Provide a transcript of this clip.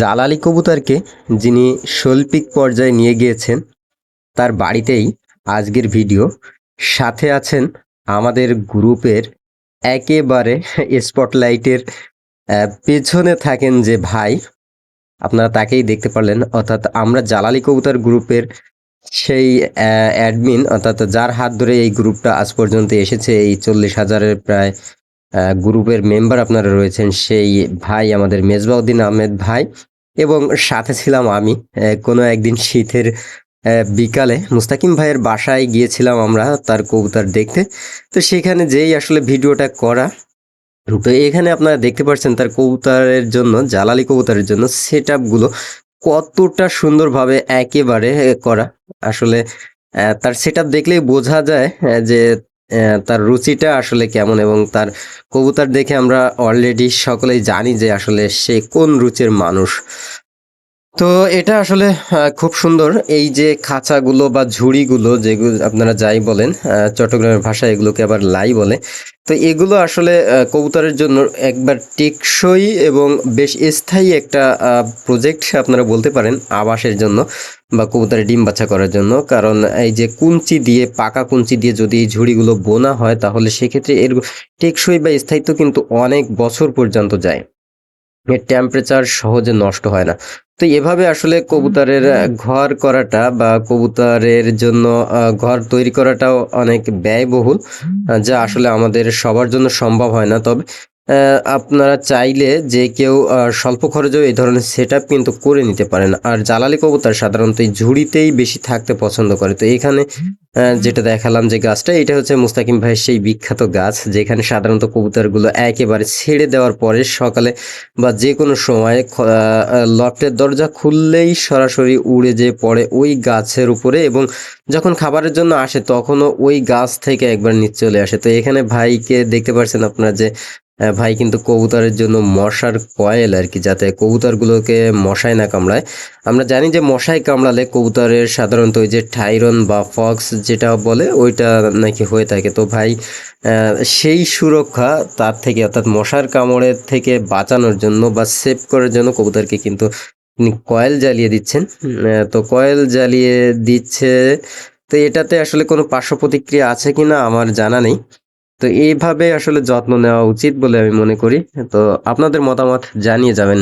জালালি কবুতরকে যিনি শৈল্পিক পর্যায়ে নিয়ে গিয়েছেন, তার বাড়িতেই আজকের ভিডিও। সাথে আছেন আমাদের গ্রুপের একেবারে স্পটলাইটের পেছনে থাকেন যে ভাই, আপনারা তাকেই দেখতে পারলেন। অর্থাৎ আমরা জালালি কবুতর গ্রুপের সেই অ্যাডমিন অর্থাৎ যার হাত ধরে এই গ্রুপটা আজ পর্যন্ত এসেছে, এই চল্লিশ হাজারের প্রায় গ্রুপের মেম্বার আপনারা রয়েছেন সেই ভাই আমাদের মেজবাউদ্দিন আহমেদ ভাই। এবং সাথে ছিলাম আমি কোনো একদিন শীতের বিকালে মুস্তাকিম ভাইয়ের বাসায় গিয়েছিলাম আমরা তার কবুতর দেখতে। তো সেখানে যেই আসলে ভিডিওটা করা, তো এখানে আপনারা দেখতে পাচ্ছেন তার কবুতরের জন্য, জালালি কবুতরের জন্য সেটগুলো কতটা সুন্দরভাবে একেবারে করা। আসলে তার সেট দেখলেই বোঝা যায় যে তার রুচিটা আসলে কেমন এবং তার কবুতর দেখে আমরা অলরেডি সকলেই জানি যে আসলে সে কোন রুচির মানুষ। তো এটা আসলে খুব সুন্দর। এই যে খাঁচাগুলো বা ঝুড়িগুলো যেগুলো আপনারা যাই বলেন চট্টগ্রামের ভাষায় এগুলোকে আবার লাই বলে, তো এগুলো আসলে কবুতরের জন্য একবার টেকসই এবং বেশ স্থায়ী একটা প্রজেক্ট আপনারা বলতে পারেন আবাসের জন্য বা কবুতরের ডিম বাচ্চা করার জন্য। কারণ এই যে কুঞ্চি দিয়ে, পাকা কুঞ্চি দিয়ে যদি এই ঝুড়িগুলো বোনা হয়, তাহলে সেক্ষেত্রে এর টেকসই বা স্থায়িত্ব কিন্তু অনেক বছর পর্যন্ত যায়। এর টেম্পারেচার সহজে নষ্ট হয় না। তো এভাবে আসলে কবুতরের ঘর করাটা বা কবুতরের জন্য ঘর তৈরি করাটাও অনেক ব্যয়বহুল যা আসলে আমাদের সবার জন্য সম্ভব হয় না। তবে আপনারা চাইলে যে কেউ স্বল্প খরচেও এই ধরনের সেট কিন্তু করে নিতে পারেন। আর জালালি কবুতর সাধারণত এই ঝুড়িতেই বেশি থাকতে পছন্দ করে। তো এখানে যেটা দেখালাম যে গাছটা এটা হচ্ছে মুস্তাকিম ভাইয়ের সেই বিখ্যাত গাছ যেখানে সাধারণত কবুতরগুলো একেবারে ছেড়ে দেওয়ার পরে সকালে বা যে কোনো সময় লফটের দরজা খুললেই সরাসরি উড়ে যে পড়ে ওই গাছের উপরে এবং যখন খাবারের জন্য আসে তখনও ওই গাছ থেকে একবার নিচে চলে আসে। তো এখানে ভাইকে দেখতে পাচ্ছেন আপনারা যে ভাই কিন্তু কবুতরের জন্য মশার কয়েল আর কি যাতে কবুতরগুলোকে মশায় না কামড়ায়। আমরা জানি যে মশায় কামড়ালে কবুতরের সাধারণত ওই যে টাইরন বা ফক্স যেটা বলে ওইটা নাকি হয়ে থাকে। তো ভাই সেই সুরক্ষা তার থেকে অর্থাৎ মশার কামড়ের থেকে বাঁচানোর জন্য বা সেভ করার জন্য কবুতরকে কিন্তু তিনি কয়েল জ্বালিয়ে দিচ্ছেন। তো কয়েল জ্বালিয়ে দিচ্ছে তো এটাতে আসলে কোনো পার্শ্ব প্রতিক্রিয়া আছে কিনা আমার জানা নেই। তো এইভাবে আসলে যত্ন নেওয়া উচিত বলে আমি মনে করি। তো আপনাদের মতামত জানিয়ে যাবেন।